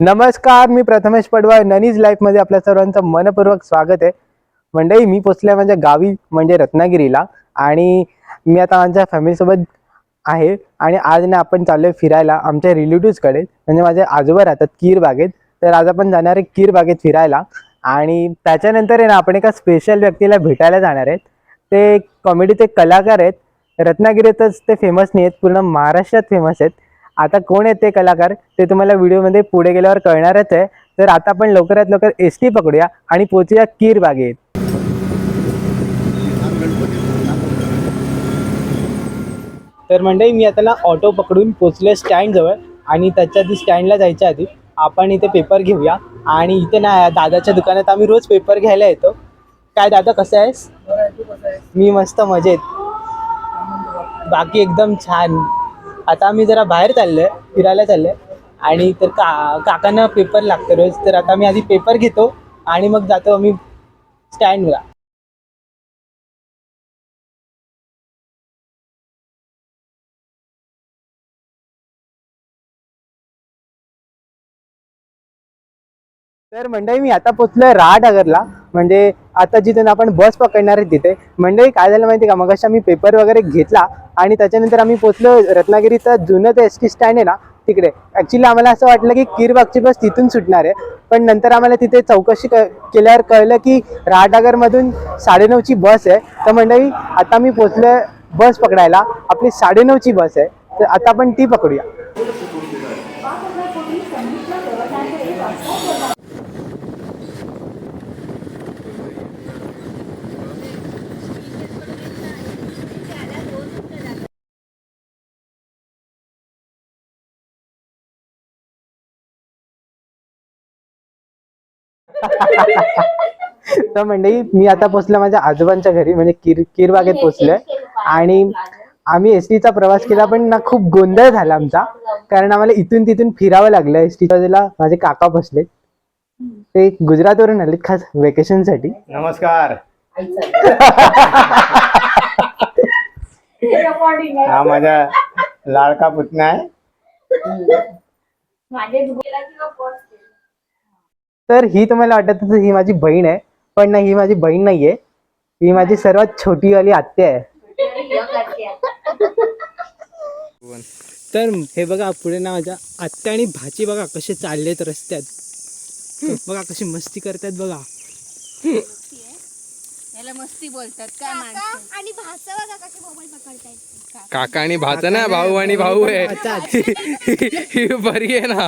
नमस्कार मी प्रथमेश पडवाळ. ननीज लाईफमध्ये आपल्या सर्वांचं मनपूर्वक स्वागत आहे. मंडळी मी पोचले माझ्या गावी म्हणजे रत्नागिरीला. आणि मी आता माझ्या फॅमिलीसोबत आहे. आणि आज ना आपण चाललोय फिरायला आमच्या रिलेटिव्सकडे म्हणजे माझे आजोबा राहतात कीर बागेत तर आज आपण जाणार आहे कीर बागेत फिरायला. आणि त्याच्यानंतर आहे ना आपण एका स्पेशल व्यक्तीला भेटायला जाणार आहेत. ते कॉमेडीचे कलाकार आहेत. रत्नागिरीतच ते फेमस नाही आहेत पूर्ण महाराष्ट्रात फेमस आहेत. आता कोण आहेत ते कलाकार ते तुम्हाला व्हिडिओमध्ये पुढे गेल्यावर कळणारच आहे. तर आता आपण लवकरात लवकर एस टी पकडूया आणि पोचूया कीर बागेत. तर मंडळी मी आता ना ऑटो पकडून पोचले स्टँडजवळ आणि त्याच्या आधी स्टँडला जायच्या आधी आपण इथे पेपर घेऊया. आणि इथे ना दादाच्या दुकानात आम्ही रोज पेपर घ्यायला येतो. काय दादा कसं आहेस? मी मस्त मजेत. बाकी एकदम छान. आता आम्ही जरा बाहेर चाललोय फिरायला चाललोय. आणि तर का काकांना पेपर लागतो रोज. तर आता मी आधी पेपर घेतो आणि मग जातो आम्ही स्टँडला तर मंडळी मी आता पोचलोय राहनगरला म्हणजे आता जिथून आपण बस पकडणार आहे तिथे. म्हणजे काय झालं माहिती का? मग आम्ही पेपर वगैरे घेतला आणि त्याच्यानंतर आम्ही पोचलो रत्नागिरीचं जुनं ते एस टी स्टँड आहे ना तिकडे. ॲक्च्युली आम्हाला असं वाटलं की किरबागची बस तिथून सुटणार आहे. पण नंतर आम्हाला तिथे चौकशी क केल्यावर कळलं की राहटागरमधून साडेनऊची बस आहे. तर मंडळी आता मी पोचलो बस पकडायला. आपली साडेनऊची बस आहे. तर आता आपण ती पकडूया. तर मंडळी मी आता पोचलो माझ्या आजोबांच्या घरी म्हणजे किर किरबागेत पोचलोय. आणि आम्ही एस टीचा प्रवास केला पण ना खूप गोंधळ झाला आमचा. कारण आम्हाला इथून तिथून फिरावं लागलं एस बाजूला माझे काका बसले ते गुजरातवरून आलेत खास वेकेशनसाठी. नमस्कार. हा माझा लाडका पुतण्या आहे. तर ही तुम्हाला वाटत असेल ही माझी बहीण आहे. पण नाही ही माझी बहीण नाहीये. ही माझी सर्वात छोटी वाली आत्या आहे. तर हे बघा पुढे ना माझ्या आत्या आणि भाची बघा कसे चाललेत रस्त्यात. बघा कशी मस्ती करतात बघा. याला मस्ती बोलतात काय माणसं? आणि भाषा बघा कसे मोबाईल पकडतायत. काका आणि भाचा ना भाऊ आणि भाऊ आहे. ही बरी आहे ना.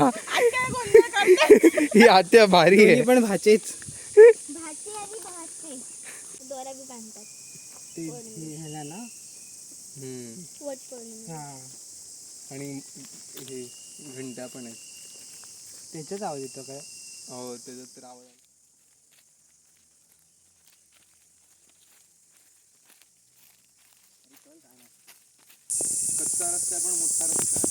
ही आत्या भारी आहे. पण भाचेच. भाचे आणि भाचे. दोरा बी बांधतात. ह्याला ना? हम्म. वट पौर्णिमा हा. आणि हे घंटा पण आहे त्याच्याच आवाज येतो काय? हो त्याच्यात तर आवाज. कच्चा रस्ता आहे पण मोठा रस्ता आहे.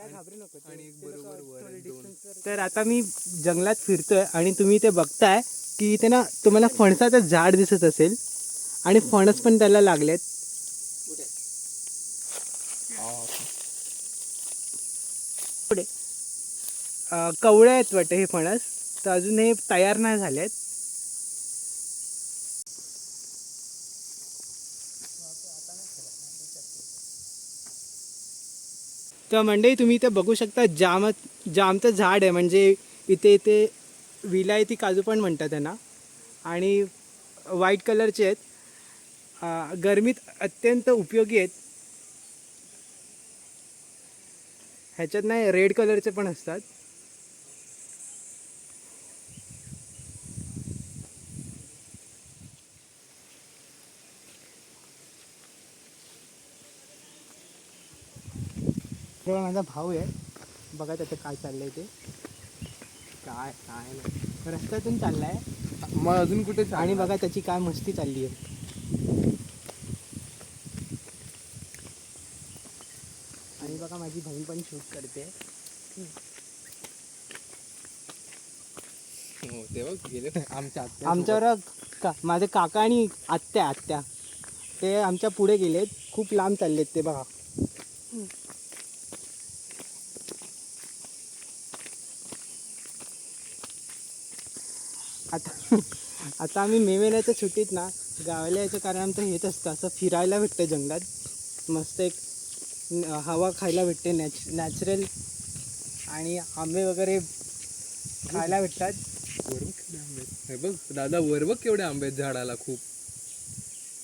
तर आता मी जंगलात फिरतोय आणि तुम्ही ते बघताय की इथे ना तुम्हाला फणसाचं झाड दिसत असेल आणि फणस पण त्याला लागलेत. पुढे. कवळे आहेत वाटते हे फणस तर अजून हे तयार नाही झालेत. तर मंडळी तुम्ही इथे बघू शकता जाम जामचं झाड आहे. म्हणजे इथे इथे विलायती काजू पण म्हणतात त्यांना. आणि व्हाईट कलरचे आहेत. गर्मीत गरमीत अत्यंत उपयोगी आहेत. ह्याच्यात नाही रेड कलरचे पण असतात. हे माझा भाऊ आहे. बघा त्याचं काय चाललंय ते. काय काय नाही. रस्त्यातून चाललाय. मग अजून कुठे आणि बघा त्याची काय मस्ती चालली आहे. आणि बघा माझी बहीण पण शूट करते. हो, तेव्हा गेले ना आमच्या आत्या आमच्यावर का माझे काका आणि आत्या आत्या. ते आमच्या पुढे गेलेत. खूप लांब चाललेत ते बघा. आता आता आम्ही मे महिन्याच्या सुट्टीत ना गावाला यायचं कारण आमचं हेच असतं असं फिरायला भेटतं जंगलात. मस्त एक हवा खायला भेटते नॅच नॅचरल. आणि आंबे वगैरे खायला भेटतात. वर बघ केवढे आंबे आहेत. हे बघ दादा वर बघ केवढे आंबे आहेत झाडाला खूप.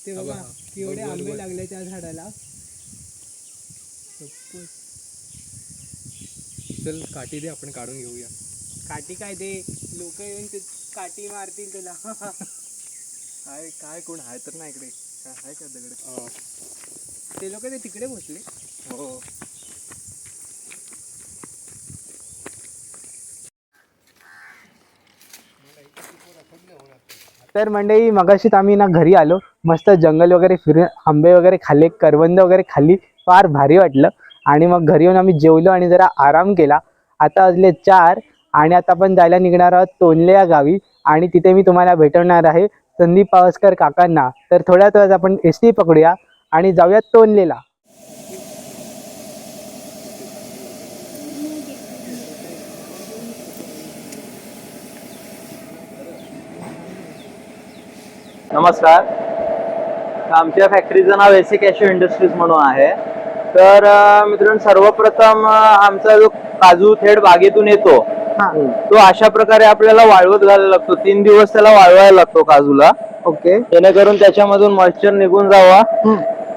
ते हा बघा बघा. केवढे आंबे. लागले त्या झाडाला. चल काठी दे आपण काढून घेऊया. काठी काय दे? लोक येऊन ते काठी मारतील तुला. काय काय कोण आहे तर नाही इकडे. काय आहे का दगड? ते लोक ते तिकडे बसले हो. तर मंडळी मगाशीच आम्ही ना घरी आलो. मस्त जंगल वगैरे फिरून आंबे वगैरे खाल्ले करवंद वगैरे खाल्ली. फार भारी वाटलं. आणि मग घरी येऊन आम्ही जेवलो आणि जरा आराम केला. आता वाजले चार. आणि आता आपण जायला निघणार आहोत तोंडले या गावी आणि तिथे मी तुम्हाला भेटवणार आहे संदीप पावसकर काकांना. तर थोड्याच वेळात आपण एस टी पकडूया आणि जाऊया तोंडलेला. नमस्कार. आमच्या फॅक्टरीचं नाव एसी कॅशो इंडस्ट्रीज म्हणून आहे. तर मित्रांनो सर्वप्रथम आमचा जो काजू थेट बागेतून येतो तो अशा प्रकारे आपल्याला वाळवत घालायला लागतो. तीन दिवस त्याला वाळवायला लागतो काजूला. ओके. जेणेकरून त्याच्यामधून मॉइश्चर निघून जावा.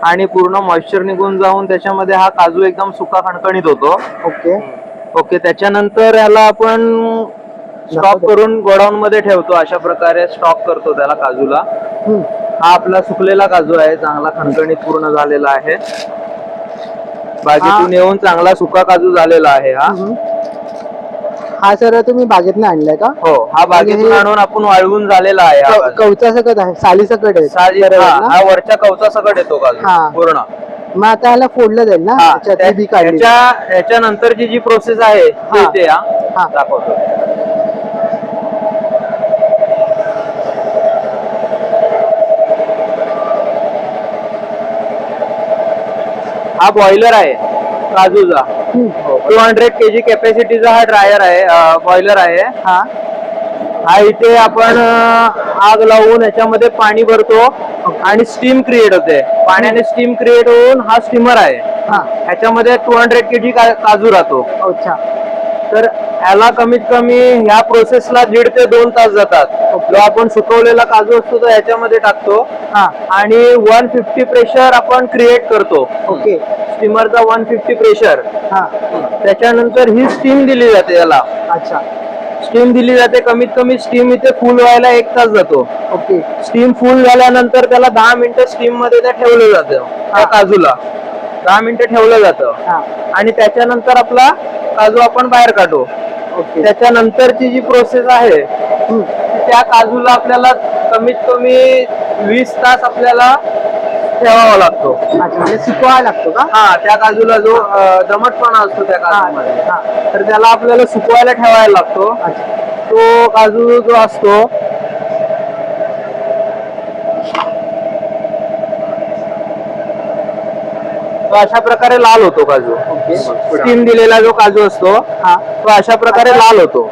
आणि पूर्ण मॉइश्चर निघून जाऊन त्याच्यामध्ये हा काजू एकदम सुका खणखणीत होतो. ओके. ओके त्याच्यानंतर ह्याला आपण स्टॉक करून गोडाऊन मध्ये ठेवतो. अशा प्रकारे स्टॉक करतो त्याला काजूला. हा आपला सुकलेला काजू आहे. चांगला खणखणीत पूर्ण झालेला आहे. बागेतून येऊन चांगला सुका काजू झालेला आहे हा. हा सर तुम्ही बागेतनं आणलाय का हो हा बागेतून आणून आपण वाळवून झालेला आहे हा. कवचा सकट आहे साली सकट आहे बरोबर हा ना? हा वरच्या कवचा सकट येतो हा. काजू पूर्ण मग आता ह्याला फोडलं जाईल ना हा, त्याच्यातली बी काढली त्याच्या त्याच्यानंतरची जी प्रोसेस आहे ती हा. इथे हा. हा दाखवतो हा बॉयलर आहे काजूचा टू हंड्रेड के जी कॅपॅसिटीचा हा ड्रायर आहे बॉयलर आहे. हा. हा इथे आपण आग लावून याच्यामध्ये पाणी भरतो आणि स्टीम क्रिएट होते. पाण्याने स्टीम क्रिएट होऊन हा स्टीमर आहे. हा. ह्याच्यामध्ये टू हंड्रेड के जी काजू राहतो. अच्छा. तर ह्याला कमीत कमी ह्या प्रोसेसला दीड ते दोन तास जातात. जो आपण सुकवलेला काजू असतो तो ह्याच्यामध्ये टाकतो. हा. आणि वन फिफ्टी प्रेशर आपण क्रिएट करतो. ओके. स्टीमरचा वन फिफ्टी प्रेशर हा. त्याच्यानंतर ही स्टीम दिली जाते याला. अच्छा. स्टीम दिली जाते कमीत कमी स्टीम इथे फुल व्हायला एक तास जातो. ओके. स्टीम फुल झाल्यानंतर त्याला दहा मिनिटं स्टीममध्ये ते ठेवलं जातं त्या काजूला. दहा मिनिटं ठेवलं जातं. हा. आणि त्याच्यानंतर आपला काजू आपण बाहेर काढू. त्याच्यानंतरची जी प्रोसेस आहे त्या काजूला आपल्याला कमीत कमी वीस तास आपल्याला ठेवावा लागतो. अच्छा म्हणजे सुकवायला लागतो का? हा त्या काजूला जो दमटपणा असतो त्या काजूमध्ये. हा. तर त्याला आपल्याला सुकवायला ठेवायला लागतो. तो काजू जो असतो तो अशा प्रकारे लाल होतो काजू. स्टीम दिलेला जो काजू असतो हा. तो अशा प्रकारे लाल होतो.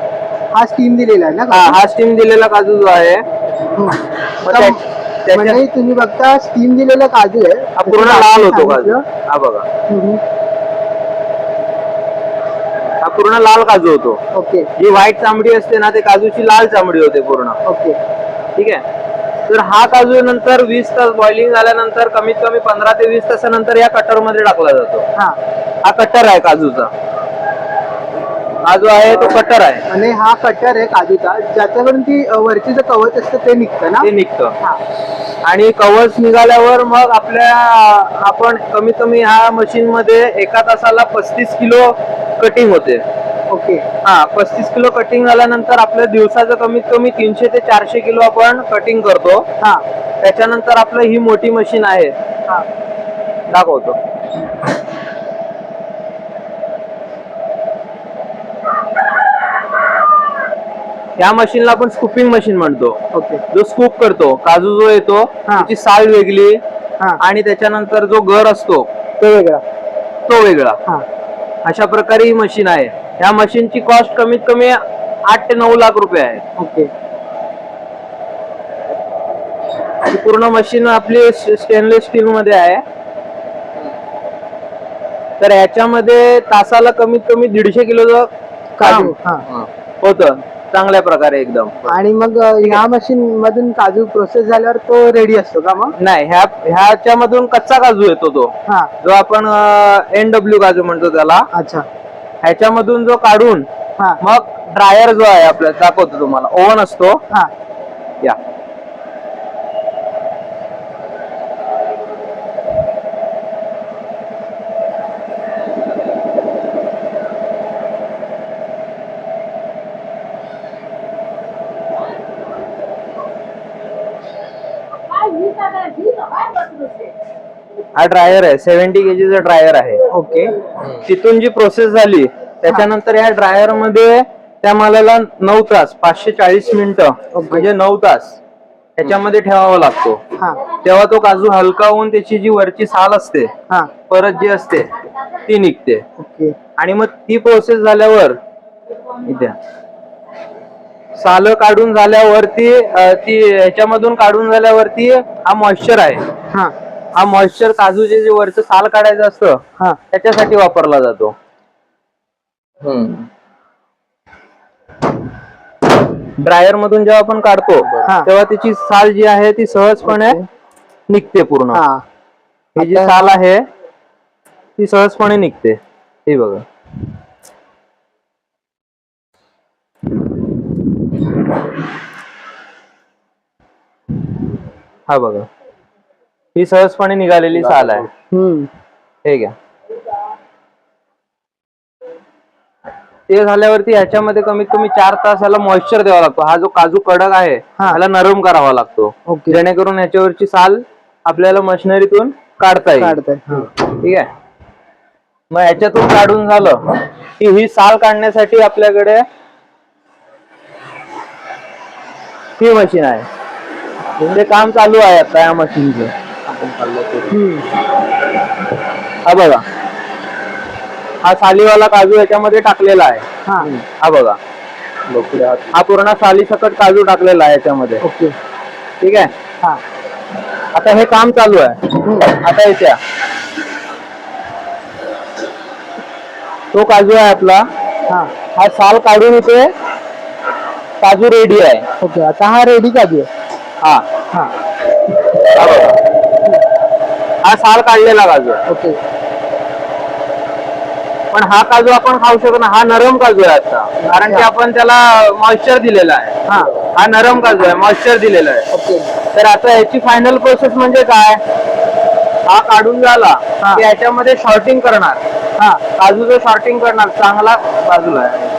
हा स्टीम दिलेला आहे ना हा हा स्टीम दिलेला काजू जो आहे हम्म. मग तर त्या- त्याच्या- म्हणजे तुम्ही बघता स्टीम दिलेला काजू आहे. हा पूर्ण लाल होतो काजू. हा बघा. हा पूर्ण लाल काजू होतो. ओके. जी व्हाईट चामडी असते ना ते काजूची लाल चामडी होते पूर्ण. ओके. ठीक आहे? तर हा काजू नंतर वीस तास बॉइलिंग झाल्यानंतर कमीत कमी पंधरा ते वीस तासानंतर या कटरमध्ये टाकला जातो. हा. हा कटर आहे काजूचा. हा जो आहे तो कटर आहे. आणि हा कटर आहे काजूचा. ज्याच्याकडून ती अ, वरची जे कवच असतं ते निघतं ना? ते निघतं. हा. आणि कवच निघाल्यावर मग आपल्या आपण कमीत कमी ह्या मशीन मध्ये एका तासाला पस्तीस किलो कटिंग होते. ओके. हा पस्तीस किलो कटिंग झाल्यानंतर आपल्या दिवसाचं कमीत कमी तीनशे ते चारशे किलो आपण कटिंग करतो. हा. त्याच्यानंतर आपलं ही मोठी मशीन आहे. हा. दाखवतो. या मशीनला आपण स्कूपिंग मशीन म्हणतो. ओके. जो स्कूप करतो काजू जो येतो हा. त्याची साल वेगळी हा. आणि त्याच्यानंतर जो गर असतो तो वेगळा. तो वेगळा. हा. अशा प्रकारे ही मशीन आहे. या मशीनची कॉस्ट कमीत कमी आठ ते नऊ लाख रुपये आहे. ओके. ही पूर्ण मशीन आपली स्टेनलेस स्टील मध्ये आहे. तर ह्याच्यामध्ये तासाला कमीत कमी दीडशे किलोचं काम काजू हा. होत चांगल्या प्रकारे एकदम. आणि मग अ, ह्या मशीन मधून काजू प्रोसेस झाल्यावर तो रेडी असतो का मग? नाही ह्या ह्याच्यामधून कच्चा काजू येतो तो. हा. जो आपण एन डब्ल्यू काजू म्हणतो त्याला. अच्छा. ह्याच्यामधून जो काढून हा. मग ड्रायर जो आहे आपला दाखवतो तुम्हाला. ओव्हन असतो. हा. या. हा ड्रायर आहे. सेव्हन्टी केजीचा ड्रायर आहे. ओके तिथून जी प्रोसेस झाली त्याच्यानंतर या ड्रायरमध्ये त्या मालाला नऊ तास पाचशे चाळीस मिनिटं म्हणजे नऊ तास त्याच्यामध्ये ठेवावा लागतो. हा. तेव्हा तो काजू हलका होऊन त्याची जी वरची साल असते हा. परत जी असते ती निघते. ओके. आणि मग ती प्रोसेस झाल्यावर इथे. साल काढून झाल्यावरती ती ह्याच्यामधून काढून झाल्यावरती हा मॉइश्चर आहे. हा मॉइश्चर काजूचे जे वरचं साल काढायचं असतं हा. त्याच्यासाठी वापरला जातो. ड्रायर मधून जेव्हा आपण काढतो हा. तेव्हा त्याची साल जी आहे ती सहजपणे निघते पूर्ण. हा. ही जी साल आहे ती सहजपणे निघते. हे बघा. हा बघा. ही सहजपणे निघालेली साल आहे. हम्म. हे घ्या. ते झाल्यावरती ह्याच्यामध्ये कमीत कमी चार तास याला मॉइश्चर द्यावा लागतो. हा जो काजू कडक आहे हा. ह्याला नरम करावा लागतो. ओके. जेणेकरून ह्याच्यावरची साल आपल्याला मशिनरीतून काढता येईल. काढताय हा. ठीक आहे? मग ह्याच्यातून काढून झालं की ही साल काढण्यासाठी आपल्याकडे ही मशीन आहे. म्हणजे काम चालू आहे आता या मशीनचं. हा बघा. हा सालीवाला काजू याच्यामध्ये टाकलेला आहे. हा. हा बघा. हा पूर्ण साली सकट काजू टाकलेला आहे याच्यामध्ये. ओके. ठीक आहे? हा. आता हे काम चालू आहे. आता येत्या. तो काजू आहे आपला. हा. हा साल काढून इथे काजू रेडी आहे. ओके. आता हा रेडी काजू आहे. हा. हा. हा बघा. हा साल काढलेला काजू आहे. ओके. पण हा काजू आपण खाऊ शकतो ना हा नरम काजू आहे आता. कारण की आपण त्याला मॉइश्चर दिलेला आहे. हा. हा नरम काजू आहे. मॉइश्चर दिलेला आहे. ओके. तर आता याची फायनल प्रोसेस म्हणजे काय? हा काढून झाला हा. की याच्यामध्ये शॉर्टिंग करणार. हा. काजूचं शॉर्टिंग करणार. चांगला बाजूला आहे.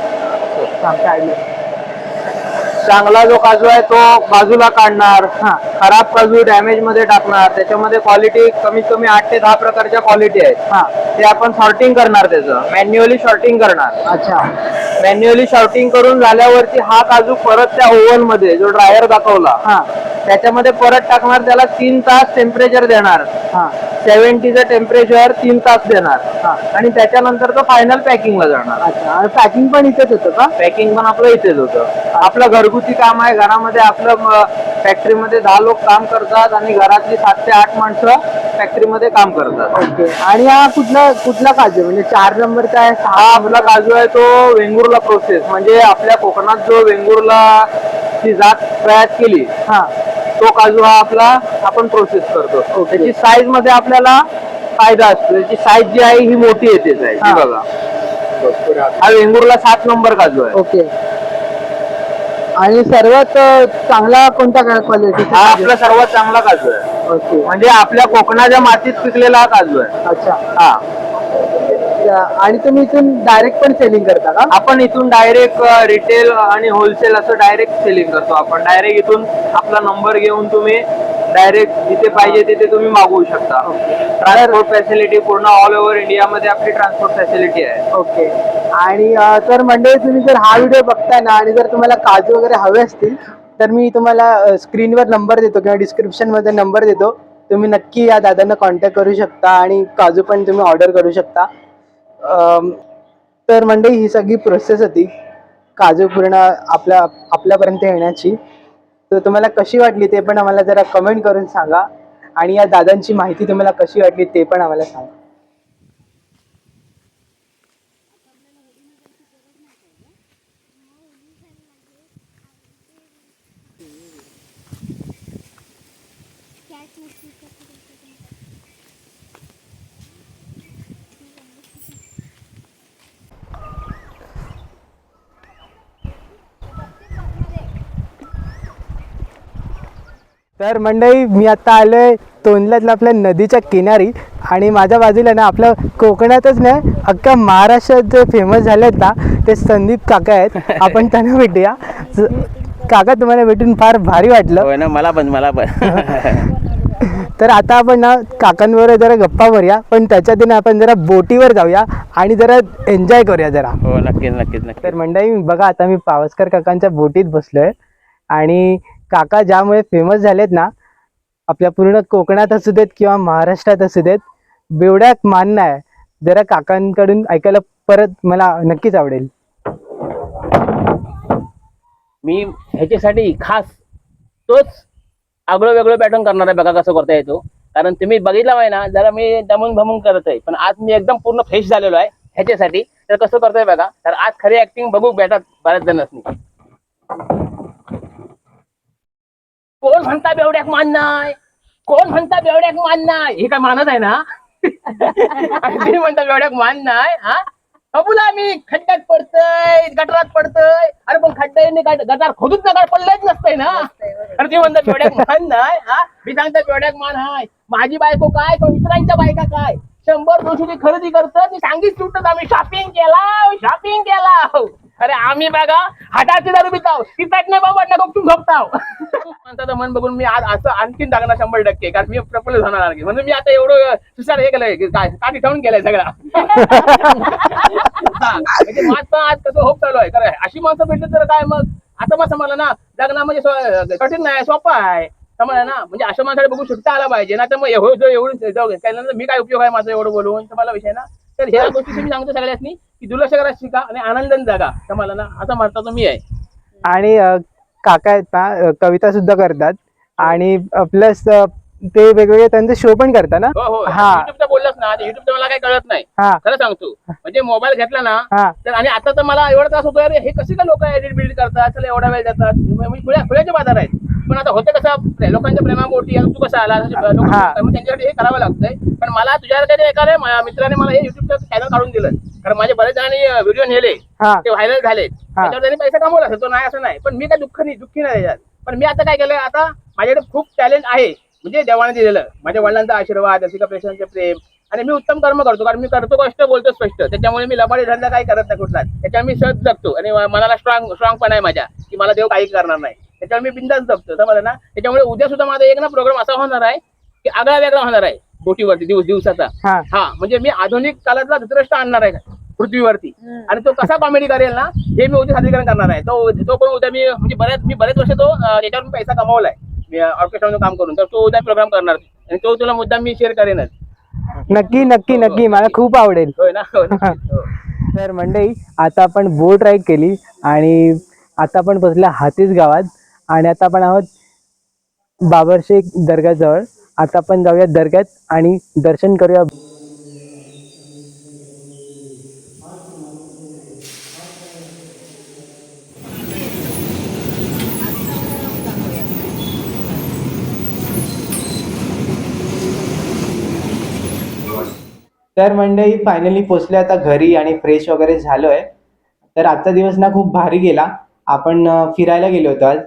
चांगला जो काजू आहे तो बाजूला काढणार हा. खराब काजू डॅमेजमध्ये टाकणार त्याच्यामध्ये क्वालिटी कमीत कमी आठ ते दहा प्रकारच्या क्वालिटी आहेत. हा. ते आपण शॉर्टिंग करणार त्याचं. मॅन्युअली शॉर्टिंग करणार. अच्छा. मॅन्युअली शॉर्टिंग करून झाल्यावरती हा काजू परत त्या ओव्हनमध्ये जो ड्रायर दाखवला हा. त्याच्यामध्ये परत टाकणार त्याला तीन तास टेम्परेचर देणार. हा. सेव्हन्टीचं टेम्परेचर तीन तास देणार. हा. आणि त्याच्यानंतर तो फायनल पॅकिंगला जाणार. अच्छा. पॅकिंग पण इथेच होतं का? पॅकिंग पण आपलं इथेच होतं. आपलं घरगुती काम आहे. घरामध्ये आपलं फॅक्टरीमध्ये दहा लोक काम करतात आणि घरातली सात ते आठ माणसं फॅक्टरीमध्ये काम करतात. ओके. आणि हा कुठला कुठला काजू? म्हणजे चार नंबरचा आहे हा सहा आपला काजू आहे तो वेंगुर्ला प्रोसेस म्हणजे आपल्या कोकणात जो वेंगुर्ला ची जात तयार केली हा. तो काजू हा आपला आपण प्रोसेस करतो. त्याची साईजमध्ये आपल्याला फायदा असतो. त्याची साईज जी आहे ही मोठी येते हा. बघा. हा वेंगुर्ला सात नंबर काजू आहे. ओके आणि सर्वात अ, चांगला कोणता क्वालिटी हा आपला सर्वात चांगला काजू आहे. ओके म्हणजे आपल्या कोकणाच्या मातीत पिकलेला हा काजू आहे. अच्छा. हा. आणि तुम्ही इथून डायरेक्ट पण सेलिंग करता का? आपण इथून डायरेक्ट रिटेल आणि होलसेल असं डायरेक्ट सेलिंग करतो. आपण डायरेक्ट इथून आपला नंबर घेऊन तुम्ही डायरेक्ट जिथे पाहिजे तिथे तुम्ही मागवू शकता. ट्रान्सपोर्ट फॅसिलिटी पूर्ण ऑल ओव्हर इंडियामध्ये आपली ट्रान्सपोर्ट फॅसिलिटी आहे. ओके. आणि तर मंडळी तुम्ही जर हा व्हिडिओ बघताय ना आणि जर तुम्हाला काजू वगैरे हवे असतील तर मी तुम्हाला स्क्रीनवर नंबर देतो किंवा डिस्क्रिप्शनमध्ये नंबर देतो. तुम्ही नक्की या दादांना कॉन्टॅक्ट करू शकता आणि काजू पण तुम्ही ऑर्डर करू शकता. तर म्हणजे ही सगळी प्रोसेस होती. काजू पूर्ण आपल्या आपल्यापर्यंत येण्याची. तर तुम्हाला कशी वाटली ते पण आम्हाला जरा कमेंट करून सांगा. आणि या दादांची माहिती तुम्हाला कशी वाटली ते पण आम्हाला सांगा. तर मंडळी मी आता आलोय तोंडल्यातल्या आपल्या नदीच्या किनारी आणि माझ्या बाजूला ना आपल्या कोकणातच नाही अख्ख्या महाराष्ट्रात जे फेमस झालेत ना ते संदीप काका आहेत. आपण त्यांना भेटूया. काका तुम्हाला भेटून फार भारी वाटलं. ना मला पण मला पण. तर आता आपण ना काकांबरोबर जरा गप्पा मारूया पण त्याच्या आधी ना आपण जरा बोटीवर जाऊया आणि जरा एन्जॉय करूया जरा. हो नक्कीच नक्कीच नक्कीच. तर मंडळी बघा आता मी पावसकर काकांच्या बोटीत बसलोय आणि काका ज्यामुळे फेमस झालेत ना आपल्या पूर्ण कोकणात असू देत किंवा महाराष्ट्रात असू देत बेवड्यात मान्य आहे. जरा काकांकडून ऐकायला परत मला नक्कीच आवडेल. मी ह्याच्यासाठी खास तोच आगळं वेगळं पॅटर्न करणार आहे बघा कसं करता येतो. कारण तुम्ही बघितला आहे ना जरा मी दमून भमून करत आहे. पण आज मी एकदम पूर्ण फ्रेश झालेलो आहे ह्याच्यासाठी. तर कसं करतोय बघा. तर आज खरी ऍक्टिंग बघू भेटत बऱ्याच जणांनी कोण म्हणता बेवड्याक मान नाही? कोण म्हणता बेवड्याक मान नाही? हे काय मानत आहे ना? तुम्ही म्हणता बेवड्याक मान नाही हा? कबूला मी खड्ड्यात पडतय गटारात पडतय. अरे पण खड्डा गटार खोदूच नका पडलंच नसतंय ना? अरे ते म्हणतात बेवड्याक मान नाही हा? मी सांगतो बेवड्याक मान हाय. माझी बायको काय तो मित्रांच्या बायका काय? शंभर दोनशे खरेदी करतात मी सांगित सुटत आम्ही शॉपिंग केला शॉपिंग केला. अरे आम्ही बघा हाटाची दारू पिताव ती नाही बाबा तू झोपताव माणसाचं मन बघून मी आज असं आणखीन टाकणार शंभर टक्के कारण मी प्रफुल्ल होणार आणखी म्हणून मी आता एवढं सुसार हे केलंय काय काठी ठेवून केलंय सगळा हा, म्हणजे माझ आज कसं होप चालू आहे खरं अशी माणसं भेटली तर काय मग आता मग समजलं ना लग्न म्हणजे कठीण नाही सोपं आहे समजलं ना म्हणजे अशा माणसाला बघू शकता आला पाहिजे ना तर मग एवढं एवढं मी काय उपयोग आहे माझा एवढं बोलून तर मला विषय ना तर ह्या गोष्टी तुम्ही सांगतो सगळ्यांनी की दुर्लक्ष करा शिका आणि आनंदाने जागा. समजलं ना असा म्हणता मी आहे. आणि अ, काका आहेत ना अ, कविता सुद्धा करतात. आणि प्लस ते वेगवेगळे त्यांचे शो पण करतात ना? हो हो. हा. युट्यूबचं बोललंच ना युट्यूबचं मला काही कळत नाही. हा. खरं सांगतो. म्हणजे मोबाईल घेतला ना हा. तर आणि आता तर मला एवढा त्रास होतो अरे हे कसे का लोक एडिट बिल्ड करतात? चला एवढा वेळ जातात म्हणजे खुल्या खुल्याचे बाजार आहेत. पण आता होतं कसं प्रे- लोकांच्या प्रेमापोटी आता तू कसा आला? लोक हा. मग त्यांच्यासाठी हे करावं लागतंय. पण मला तुझ्याकडे एका रे माझ्या मित्राने मला हे युट्यूबचं चॅनल काढून दिलं. कारण माझे बरेच जणांनी व्हिडिओ नेले. हा. ते व्हायरल झाले. त्याच्यावर त्यांनी पैसा कमवला असेल तो नाही असं नाही. पण मी काय दुःख नाही दुःखी नाही त्याच्यात पण मी आता काय केलंय आता माझ्याकडे खूप टॅलेंट आहे. म्हणजे देवाने दिलेलं. माझ्या वडिलांचा आशीर्वाद रसिका प्रेक्षकांचे प्रेम. आणि मी उत्तम कर्म करतो कारण मी करतो कष्ट बोलतो स्पष्ट. त्याच्यामुळे मी लबाडी धंदा काही करत नाही कुठलाच. त्याच्यावर मी सहज जगतो. आणि मनाला स्ट्रॉंग स्ट्रॉंग पण आहे माझ्या की मला देव काही करणार नाही. त्याच्यावर मी बिंदास जगतो. समजलं ना? त्याच्यामुळे उद्या सुद्धा माझा एक ना प्रोग्राम असा होणार आहे की आगळा वेगळा होणार आहे बोटीवरती दिवस दिवसाचा. हा. म्हणजे मी आधुनिक काळातला धृतराष्ट्र आणणार आहे पृथ्वीवरती. आणि तो कसा कॉमेडी करेल ना हे मी उद्या सादरीकरण करणार आहे. तो तो पण उद्या मी म्हणजे बऱ्याच मी बरेच वर्ष तो अं, याच्यावर मी पैसा कमावलाय. ऑर्केस्ट्रामध्ये काम करून. तर तो उद्या प्रोग्राम करणार. आणि तो तुला मुद्दा मी शेअर करेनच. नक्की नक्की नक्की. मला खूप आवडेल. होय ना हो ना? हो. तर मंडळी आता आपण बोट राईड केली आणि आता आपण बसल्या हातीस गावात. आणि आता आपण आहोत बाबरशेख दर्गाजवळ. आता आपण जाऊया दर्ग्यात आणि दर्शन करूया. तर मंडळी फायनली पोचले आता घरी आणि फ्रेश वगैरे झालोय. तर आजचा दिवस ना खूप भारी गेला. आपण फिरायला गेलो होतो आज.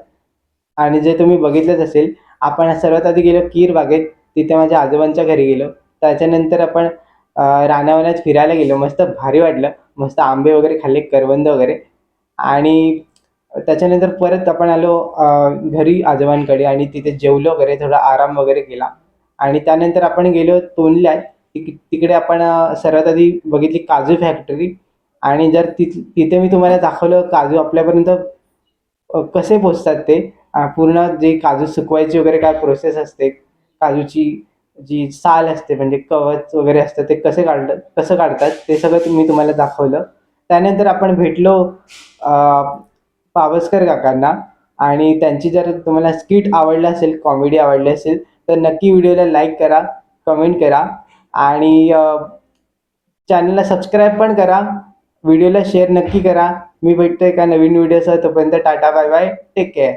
आणि जे तुम्ही बघितलंच असेल आपण सर्वात आधी गेलो कीर बागेत तिथे माझ्या आजोबांच्या घरी गेलो. त्याच्यानंतर आपण रानावनात फिरायला गेलो. मस्त भारी वाटलं. मस्त आंबे वगैरे खाल्ले करवंद वगैरे. आणि त्याच्यानंतर परत आपण आलो घरी आजोबांकडे. आणि तिथे जेवलो वगैरे थोडा आराम वगैरे केला. आणि त्यानंतर आपण गेलो तोंडल्यात. तिक- तिकडे आपण सर्वात आधी बघितली काजू फॅक्टरी आणि जर ति तिथे मी तुम्हाला दाखवलं काजू आपल्यापर्यंत कसे पोचतात ते पूर्ण जे काजू सुकवायची वगैरे काय प्रोसेस असते काजूची जी साल असते म्हणजे कवच वगैरे असतं ते कसे काढतात कसं काढतात ते सगळं मी तुम्हाला दाखवलं. त्यानंतर आपण भेटलो पावसकर काकांना आणि त्यांची जर तुम्हाला स्किट आवडलं असेल कॉमेडी आवडली असेल तर नक्की व्हिडिओला लाईक करा कमेंट करा. आणि चॅनलला सबस्क्राईब पण करा व्हिडिओला शेअर नक्की करा. मी भेटतो एका नवीन व्हिडिओसह तोपर्यंत tata bye bye take care.